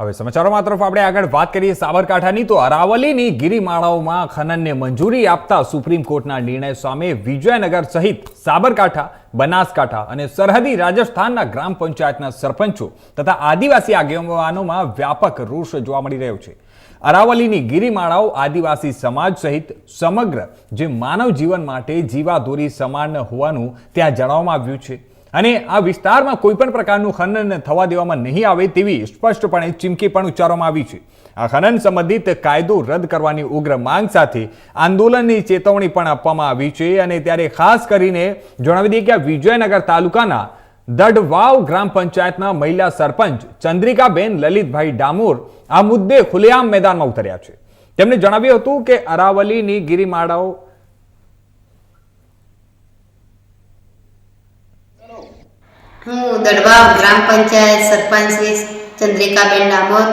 હવે સમાચારોમાં તરફ આપણે આગળ વાત કરીએ સાબરકાંઠાની, તો અરાવલીની ગિરિમાળાઓમાં ખનનને મંજૂરી આપતા સુપ્રીમ કોર્ટના નિર્ણય સામે વિજયનગર સહિત સાબરકાંઠા, બનાસકાંઠા અને સરહદી રાજસ્થાનના ગ્રામ પંચાયતના સરપંચો તથા આદિવાસી આગેવાનોમાં વ્યાપક રોષ જોવા મળી રહ્યો છે. અરાવલીની ગિરિમાળાઓ આદિવાસી સમાજ સહિત સમગ્ર જે માનવ જીવન માટે જીવાદોરી સમાન હોવાનું ત્યાં જણાવવામાં આવ્યું છે. અને આ વિસ્તારમાં કોઈ પણ પ્રકારનું ખનન થવા દેવામાં નહીં આવે તેવી સ્પષ્ટપણે ચીમકી પણ ઉચ્ચારવામાં આવી છે. આ ખનન સંબંધિત કાયદો રદ કરવાની ઉગ્ર માંગ સાથે આંદોલનની ચેતવણી પણ આપવામાં આવી છે અને ત્યારે ખાસ કરીને જણાવી દઈએ કે વિજયનગર તાલુકાના દડવાવ ગ્રામ પંચાયતના મહિલા સરપંચ ચંદ્રિકાબેન લલિતભાઈ ડામોર આ મુદ્દે ખુલ્લેઆમ મેદાનમાં ઉતર્યા છે. તેમણે જણાવ્યું હતું કે અરાવલીની ગિરિમાળાઓ હું દડવા, ગ્રામ પંચાયત સરપંચ ચંદ્રિકાબેન ડામોર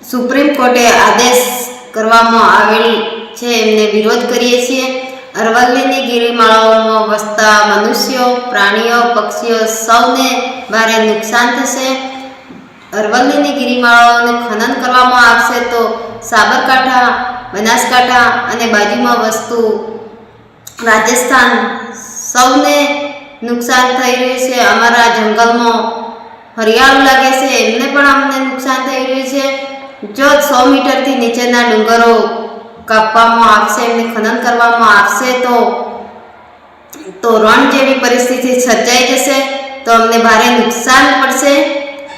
સુપ્રીમ કોર્ટે આદેશ કરવામાં આવેલ છે, એમને વિરોધ કરીએ છીએ. અરવલ્લીની ગિરિમાળાઓમાં વસતા મનુષ્યો, પ્રાણીઓ, પક્ષીઓ સૌને ભારે નુકસાન થશે. અરવલ્લીની ગિરિમાળાઓને ખનન કરવામાં આવશે તો સાબરકાંઠા, બનાસકાંઠા અને બાજુમાં વસતું રાજસ્થાન સૌને નુકસાન થઈ રહ્યું છે. અમારા જંગલમાં હરિયાળું લાગે છે. એમને પણ અમને નુકસાન થઈ રહ્યું છે. જો સો મીટરથી નીચેના ડુંગરો કાપવામાં આવશે, એમને ખનન કરવામાં આવશે, તો તો રણ જેવી પરિસ્થિતિ સર્જાઈ જશે. તો અમને ભારે નુકસાન પડશે.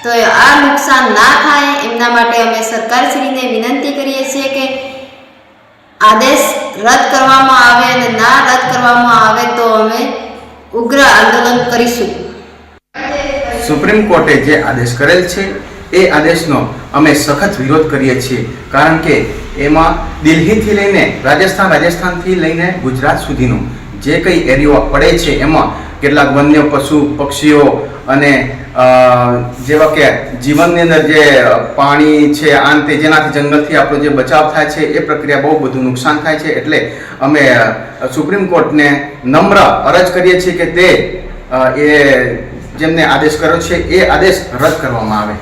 તો આ નુકસાન ના થાય, એમના માટે અમે સરકારશ્રીને વિનંતી કરીએ છીએ કે આદેશ રદ કરવામાં આવે અને ના રદ કરવામાં આવે તો અમે ઉગ્ર આંદોલન કરીશું. સુપ્રીમ કોર્ટે જે આદેશ કરેલ છે, એ આદેશનો અમે સખત વિરોધ કરીએ છીએ, કારણ કે એમાં દિલ્હીથી લઈને રાજસ્થાન, રાજસ્થાનથી લઈને ગુજરાત સુધીનું જે કંઈ એરિયો પડે છે, એમાં કેટલાક વન્ય પશુ, પક્ષીઓ અને જેવા કે જીવનની અંદર જે પાણી છે આન તે જેનાથી જંગલથી આપણો જે બચાવ થાય છે, એ પ્રક્રિયા બહુ બધું નુકસાન થાય છે. એટલે અમે સુપ્રીમ કોર્ટને નમ્ર અરજ કરીએ છીએ કે તે એ જેમને આદેશ કર્યો છે, એ આદેશ રદ કરવામાં આવે.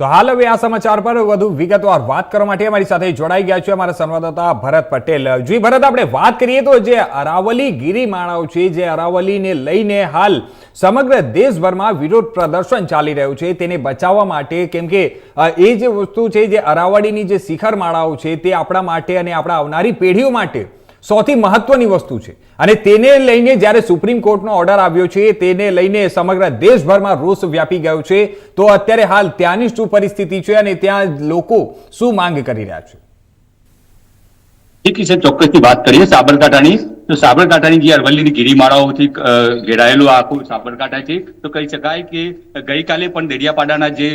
તો હાલ હવે આ સમાચાર પર વધુ વિગતવાર વાત કરવા માટે અમારી સાથે જોડાઈ ગયા છે અમારા સંવાદદાતા ભરત પટેલ. જી, ભરત, આપણે વાત કરીએ તો જે અરાવલી ગિરિમાળાઓ છે, જે અરાવલીને લઈને હાલ સમગ્ર દેશભરમાં વિરોધ પ્રદર્શન ચાલી રહ્યું છે, તેને બચાવવા માટે કેમ કે એ જે વસ્તુ છે, જે અરાવલીની જે શિખર માળાઓ છે, તે આપણા માટે અને આપણા આવનારી પેઢીઓ માટે સૌથી મહત્વની વસ્તુ છે. અને તેને લઈને જ્યારે સુપ્રીમ કોર્ટનો ઓર્ડર આવ્યો છે, તેને લઈને સમગ્ર દેશભરમાં રોષ વ્યાપી ગયો છે, તો અત્યારે હાલ ત્યાંની શું પરિસ્થિતિ છે અને ત્યાં લોકો શું માંગ કરી રહ્યા છે? એક વિશે ચોક્કસથી વાત કરીએ. સાબરકાંઠાની, તો સાબરકાંઠાની જે અરવલ્લીની ગિરિમાળાઓથી ઘેરાયેલું આખું સાબરકાંઠા છે, તો કહી શકાય કે ગઈકાલે પણ દેડિયાપાડાના જે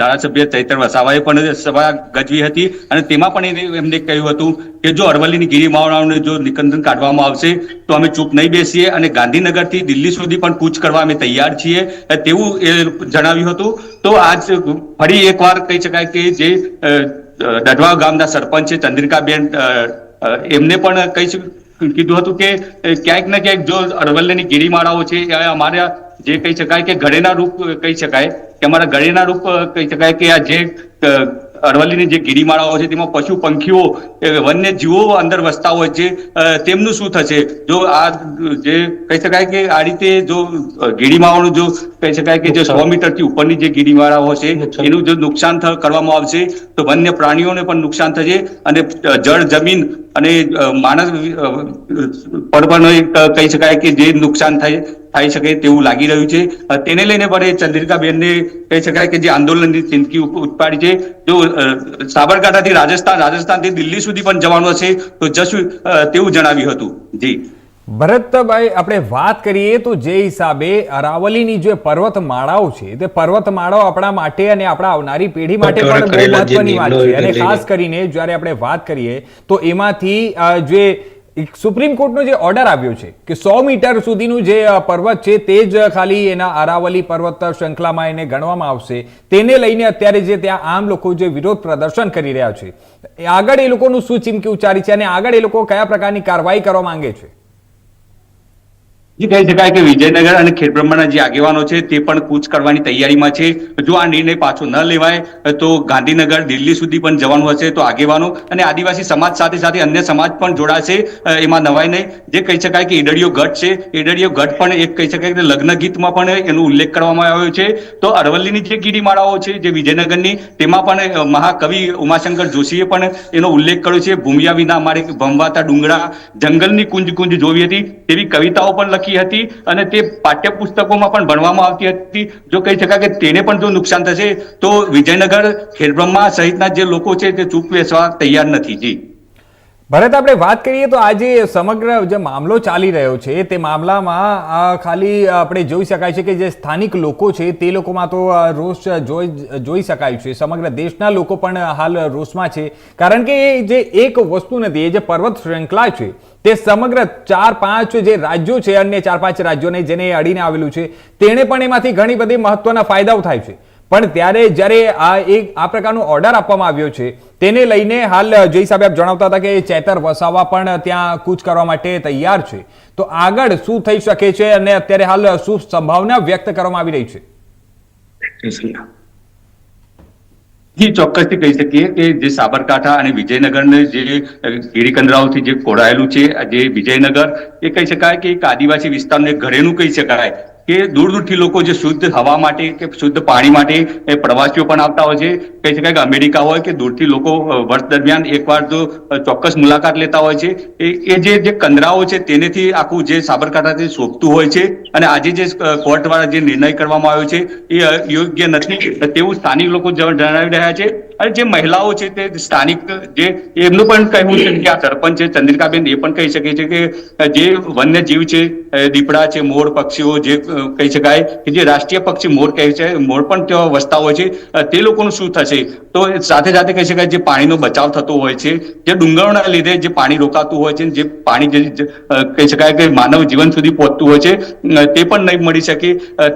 ધારાસભ્ય ચૈતર વસાવાએ પણ સભા ગજવી હતી અને તેમાં પણ એને- એમને કહ્યું હતું કે જો અરવલ્લીની ગિરિમાળાઓને જો નિકંદન કાઢવામાં આવશે, તો અમે ચૂપ નહીં બેસીએ અને ગાંધીનગરથી દિલ્હી સુધી પણ કૂચ કરવા અમે તૈયાર છીએ તેવું એ જણાવ્યું હતું. તો આજ ફરી એકવાર કહી શકાય કે જે દઢવા ગામના સરપંચ છે ચંદ્રિકાબેન એમને પણ કહી કીધું હતું કે ક્યાંક ને ક્યાંક જો અરવલ્લીની ગિરિમાળાઓ છે, એ અમારા જે કહી શકાય કે ઘરેના રૂપ, કહી શકાય કે અમારા ગળેના રૂપ, કહી શકાય કે આ જે અરવલ્લીની જે ગિરિમાળાઓ છે તેમાં પશુ પંખીઓ વન્ય જીવો અંદર વસતા હોય છે તેમનું શું થશે? જો આ જે કહી શકાય કે આ રીતે જો અ, જો કહી શકાય કે જે સો મીટરથી ઉપરની જે ગિરિમાળાઓ છે એનું જો નુકસાન કરવામાં આવશે તો વન્ય પ્રાણીઓને પણ નુકસાન થશે અને જળ જમીન અને માણસ પર પણ કહી શકાય કે જે નુકસાન થાય થઈ શકે તેવું લાગી રહ્યું છે. તેને લઈને પણ એ ચંદ્રિકાબેનને કહી શકાય કે જે આંદોલનની ચીમકી ઉપ- ઉપાડી છે. જો સાબરકાંઠાથી રાજસ્થાન રાજસ્થાનથી દિલ્હી સુધી પણ જવાનું હશે તો જશું તેવું જણાવ્યું હતું. જી. ભરતભાઈ આપણે વાત કરીએ તો જે હિસાબે અરાવલીની જે પર્વતમાળાઓ છે તે પર્વતમાળાઓ આપણા માટે અને આપણા આવનારી પેઢી માટે પણ બહુ મહત્વની વાત છે. અને ખાસ કરીને જ્યારે આપણે વાત કરીએ તો એમાંથી જે સુપ્રીમ કોર્ટનો જે ઓર્ડર આવ્યો છે કે સો મીટર સુધીનું જે પર્વત છે તે જ ખાલી એના અરાવલી પર્વત શૃંખલામાં એને ગણવામાં આવશે. તેને લઈને અત્યારે જે ત્યાં આમ લોકો જે વિરોધ પ્રદર્શન કરી રહ્યા છે. આગળ એ લોકોનું શું ચીમકી ઉચ્ચારી છે અને આગળ એ લોકો કયા પ્રકારની કાર્યવાહી કરવા માંગે છે? જે, કહી શકાય કે વિજયનગર અને ખેડબ્રહ્માના જે આગેવાનો છે, તે પણ કૂચ કરવાની તૈયારીમાં છે. જો આ નિર્ણય પાછો ન લેવાય, તો ગાંધીનગર, દિલ્હી સુધી પણ જવાનું હશે તો આગેવાનો અને આદિવાસી સમાજ સાથે સાથે અન્ય સમાજ પણ જોડાશે એમાં નવાય નહીં. જે કહી શકાય કે ઈડડીયો ગઢ છે ઈડડીયો ગઢ પણ એક કહી શકાય કે લગ્ન ગીતમાં પણ એનો ઉલ્લેખ કરવામાં આવ્યો છે. તો અરવલ્લીની જે ગિરિમાળાઓ છે, જે વિજયનગરની, તેમાં પણ મહાકવિ ઉમાશંકર જોશીએ પણ એનો ઉલ્લેખ કર્યો છે. ભૂમિયા વિના મારે ભમવાતા ડુંગરા, જંગલની કુંજ કુંજ જોવી હતી, તેવી કવિતાઓ પણ લખી હતી અને તે પાઠ્યપુસ્તકોમાં પણ ભણવામાં આવતી હતી. જો કહી શકાય કે તેને પણ જો નુકસાન થશે, તો વિજયનગર ખેડબ્રહ્મા સહિતના જે લોકો છે તે ચૂપ બેસવા તૈયાર નથી. જી. ભરત, આપણે વાત કરીએ તો આજે સમગ્ર જે મામલો ચાલી રહ્યો છે, તે મામલામાં ખાલી આપણે જોઈ શકાય છે કે જે સ્થાનિક લોકો છે, તે લોકોમાં તો રોષ જોઈ જોઈ શકાય છે. સમગ્ર દેશના લોકો પણ હાલ રોષમાં છે. કારણ કે એ જે એક વસ્તુ નથી, એ જે પર્વત શ્રૃંખલા છે, તે સમગ્ર ચાર પાંચ જે રાજ્યો છે, અન્ય ચાર પાંચ રાજ્યોને જેને અડીને આવેલું છે, તેણે પણ એમાંથી ઘણી બધી મહત્વના ફાયદાઓ થાય છે. પણ ત્યારે જ્યારે આ એક આ પ્રકારનો ઓર્ડર આપવામાં આવ્યો છે, તેને લઈને હાલ જય સાહેબ આપ જણાવતા હતા કે ચેતર વસાવા પણ ત્યાં કૂચ કરવા માટે તૈયાર છે. તો આગળ શું થઈ શકે છે અને અત્યારે હાલ શું સંભાવના વ્યક્ત કરવામાં આવી રહી છે? જી, ચોક્કસથી કહી શકીએ કે જે સાબરકાંઠા અને વિજયનગરને જે ગીરીકંદરાઓથી જે કોડાયેલું છે જે વિજયનગર, એ કહી શકાય કે એક આદિવાસી વિસ્તારનું એક ઘરેનું કહી શકાય. કે દૂર દૂરથી લોકો જે શુદ્ધ હવા માટે કે શુદ્ધ પાણી માટે એ પ્રવાસીઓ પણ આવતા હોય છે. કહી શકાય કે અમેરિકા હોય કે દૂરથી લોકો વર્ષ દરમિયાન એકવાર તો ચોક્કસ મુલાકાત લેતા હોય છે. એ એ જે જે કંદરાઓ છે તેનેથી આખું જે સાબરકાંઠાથી શોભતું હોય છે અને આજે જે કોર્ટ દ્વારા જે નિર્ણય કરવામાં આવ્યો છે એ યોગ્ય નથી. તેવું સ્થાનિક લોકો જણાવી રહ્યા છે. અને જે મહિલાઓ છે તે સ્થાનિક જે એમનું પણ કહેવું છે કે આ સરપંચ છે, ચંદ્રિકાબેન એ પણ કહી શકે છે કે જે વન્ય જીવ છે દીપડા છે, મોર પક્ષીઓ જે કહી શકાય કે જે રાષ્ટ્રીય પક્ષી મોર કહે છે, મોર પણ ત્યાં વસતા હોય છે તે લોકોનું શું થશે? તો સાથે સાથે કહી શકાય જે પાણીનો બચાવ થતો હોય છે, જે ડુંગરોના લીધે જે પાણી રોકાતું હોય છે, જે પાણી જે કહી શકાય કે માનવ જીવન સુધી પહોંચતું હોય છે તે પણ નહીં મળી શકે.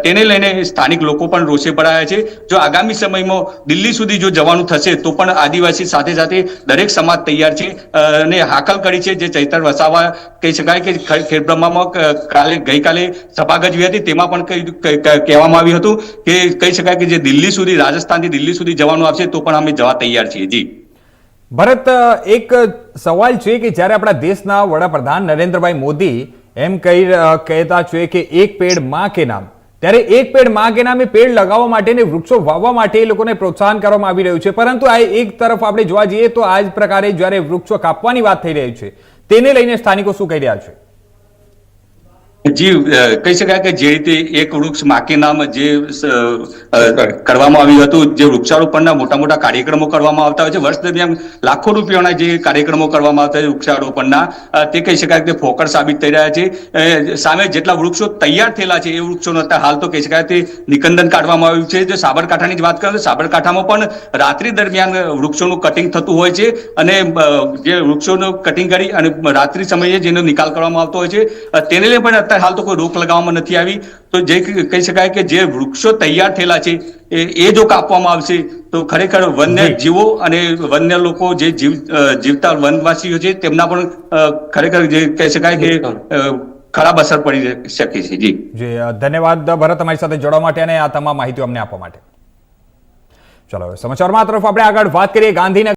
તેને લઈને સ્થાનિક લોકો પણ રોષે પડાયા છે. જો આગામી સમયમાં દિલ્હી સુધી જો જવાનું થશે, તો પણ આદિવાસી સાથે સાથે દરેક સમાજ તૈયાર છે અને હાકલ કરી છે જે ચૈતર વસાવા કહી શકાય કે ખેડબ્રહ્મામાં કાલે, ગઈકાલે સભા ગજવી હતી, તેમાં પણ કહી- કહી- કહી- કહેવામાં આવ્યું હતું કે કહી શકાય કે જે દિલ્હી સુધી, રાજસ્થાનથી દિલ્હી સુધી જવાનું આવશે, તો પણ અમે જવા તૈયાર છીએ, જી. ભરત, એક સવાલ છે કે જ્યારે આપણા દેશના વડાપ્રધાન નરેન્દ્રભાઈ મોદી એમ કહી કહેતા છે કે એક પેડમાં કે નામ ત્યારે એક પેડમાં કે નામે પેડ લગાવવા માટે ને વૃક્ષો વાવવા માટે એ લોકોને પ્રોત્સાહન કરવામાં આવી રહ્યું છે. પરંતુ આ એક તરફ આપણે જોવા જઈએ તો આ જ પ્રકારે જ્યારે વૃક્ષો કાપવાની વાત થઈ રહી છે, તેને લઈને સ્થાનિકો શું કહી રહ્યા છે? જી કહી શકાય કે જે રીતે એક વૃક્ષ માકી નામ જે કરવામાં આવ્યું હતું, જે વૃક્ષારોપણના મોટા મોટા કાર્યક્રમો કરવામાં આવતા હોય છે. વર્ષ દરમિયાન લાખો રૂપિયાના જે કાર્યક્રમો કરવામાં આવતા હોય વૃક્ષારોપણના તે કહી શકાય કે ફોકર સાબિત થઈ રહ્યા છે. સામે જેટલા વૃક્ષો તૈયાર થયેલા છે એ વૃક્ષો અત્યારે હાલ તો કહી શકાય તે નિકંદન કાઢવામાં આવ્યું છે. જો સાબરકાંઠાની જ વાત કરીએ તો સાબરકાંઠામાં પણ રાત્રિ દરમિયાન વૃક્ષોનું કટિંગ થતું હોય છે અને જે વૃક્ષોનું કટિંગ કરી અને રાત્રિ સમયે જેનો નિકાલ કરવામાં આવતો હોય છે તેને લઈને પણ અત્યારે હાલ તો કોઈ રોક લગાવવામાં નથી આવી. તો જે કહી શકાય કે જે વૃક્ષો તૈયાર થયેલા છે એ જો કાપવામાં આવશે તો ખરેખર વન્ય જીવો અને વન્ય લોકો જે જીવ જીવતા વનવાસીઓ છે તેમના પણ ખરેખર જે કહી શકાય કે ખરાબ અસર પડી શકે છે. જી. જી ધન્યવાદ ભરત તમારી સાથે જોડવા માટે અને આ તમામ માહિતી અમને આપવા માટે. ચલો સમાચારમાં તરફ આપણે આગળ વાત કરીએ ગાંધીનગર